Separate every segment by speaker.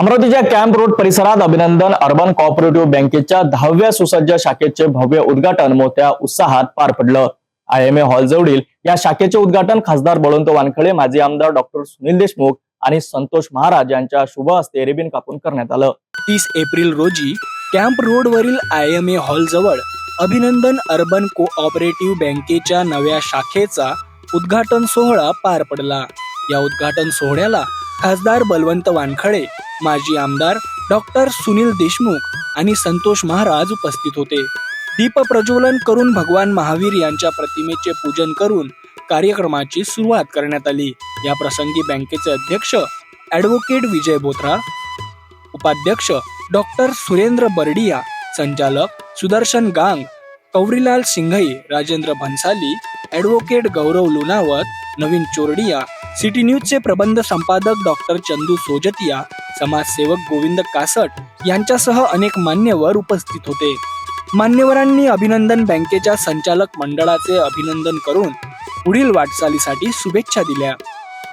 Speaker 1: अमरावतीच्या camp road परिसरात अभिनंदन अर्बन कॉपरेटिव्ह बँकेच्या दहाव्या सुसज्ज शाखेचे भव्य उद्घाटन मोठ्या उत्साहात पार पडलं. आय एम ए हॉल जवळील या शाखेचे उद्घाटन खासदार बळवंत वानखळे माजी आमदार डॉक्टर सुनील देशमुख आणि संतोष महाराज यांच्या शुभ हस्ते रिबिन कापून करण्यात आलं.
Speaker 2: तीस एप्रिल रोजी कॅम्प रोडवरील आय एम ए हॉलजवळ अभिनंदन अर्बन कोऑपरेटिव्ह बँकेच्या नव्या शाखेचा उद्घाटन सोहळा पार पडला. या उद्घाटन सोहळ्याला खासदार बलवंत वानखळे माजी आमदार डॉक्टर सुनील देशमुख आणि संतोष महाराज उपस्थित होते. दीप प्रज्वलन करून भगवान महावीर यांच्या प्रतिमेचे पूजन करून कार्यक्रमाची सुरुवात करण्यात आली. या प्रसंगी बँकेचे अध्यक्ष ॲडव्होकेट विजय बोथरा उपाध्यक्ष डॉक्टर सुरेंद्र बर्डिया संचालक सुदर्शन गांग कवरीलाल सिंघई राजेंद्र भन्साली ॲडव्होकेट गौरव लोणावत नवीन चोरडिया सिटी न्यूजचे प्रबंध संपादक डॉक्टर चंदू सोजतिया समाजसेवक गोविंद कासट यांच्यासह अनेक मान्यवर उपस्थित होते. मान्यवरांनी अभिनंदन बँकेच्या संचालक मंडळाचे अभिनंदन करून पुढील वाटचालीसाठी शुभेच्छा दिल्या.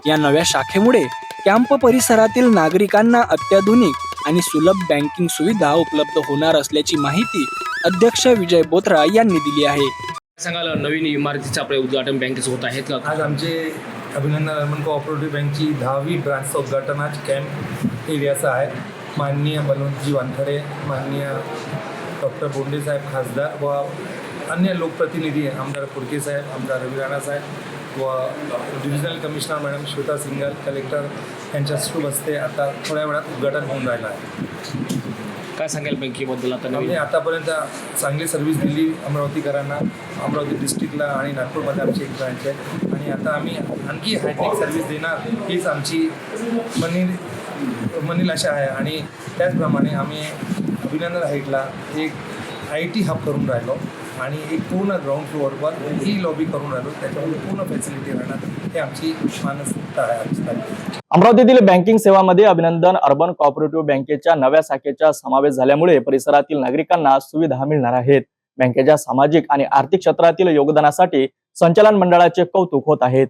Speaker 2: या नव्या शाखेमुळे कॅम्प परिसरातील नागरिकांना अत्याधुनिक आणि सुलभ बँकिंग सुविधा उपलब्ध होणार असल्याची माहिती अध्यक्ष विजय बोथरा यांनी दिली आहे.
Speaker 3: सांगाल नवीन इमारतीचं आपल्या उद्घाटन बँकेचं होत आहेत का?
Speaker 4: आज आमचे अभिनंदन अर्मन कोऑपरेटिव्ह बँकची दहावी ब्रांचचं उद्घाटन आज कॅम्प एरियाचं आहे. माननीय बलवंतजी वानखडे माननीय डॉक्टर बोंडे साहेब खासदार व अन्य लोकप्रतिनिधी आमदार फुडके साहेब आमदार रवी राणा साहेब व divisional commissioner madam Shweta Singal collector यांच्या शुभ हस्ते आता थोड्या वेळात उद्घाटन होऊन राहिलं आहे.
Speaker 3: काय सांगेल बँकेबद्दल आता
Speaker 4: आम्ही आतापर्यंत चांगली सर्व्हिस दिली अमरावतीकरांना अमरावती डिस्ट्रिक्टला आणि नागपूरमध्ये आमची एक ब्रांच आहे. आणि आता आम्ही आणखी हायटेक सर्व्हिस देणार हीच आमची मनील मनील आशा आहे. आणि त्याचप्रमाणे आम्ही अभिनंदन हाईटला एक आय टी हब करून राहिलो. आणि एक पूर्ण ग्राउंड फ्लोअरवर ही लॉबी करून राहिलो. त्याच्यामध्ये पूर्ण फॅसिलिटी राहणार. हे आमची मानसिकता आहे आमची
Speaker 1: अमरावतीतील बँकिंग सेवामध्ये अभिनंदन. अर्बन कॉपरेटिव्ह बँकेच्या नव्या शाखेचा समावेश झाल्यामुळे परिसरातील नागरिकांना सुविधा मिळणार आहेत. बँकेच्या सामाजिक आणि आर्थिक क्षेत्रातील योगदानासाठी संचालन मंडळाचे कौतुक होत आहेत.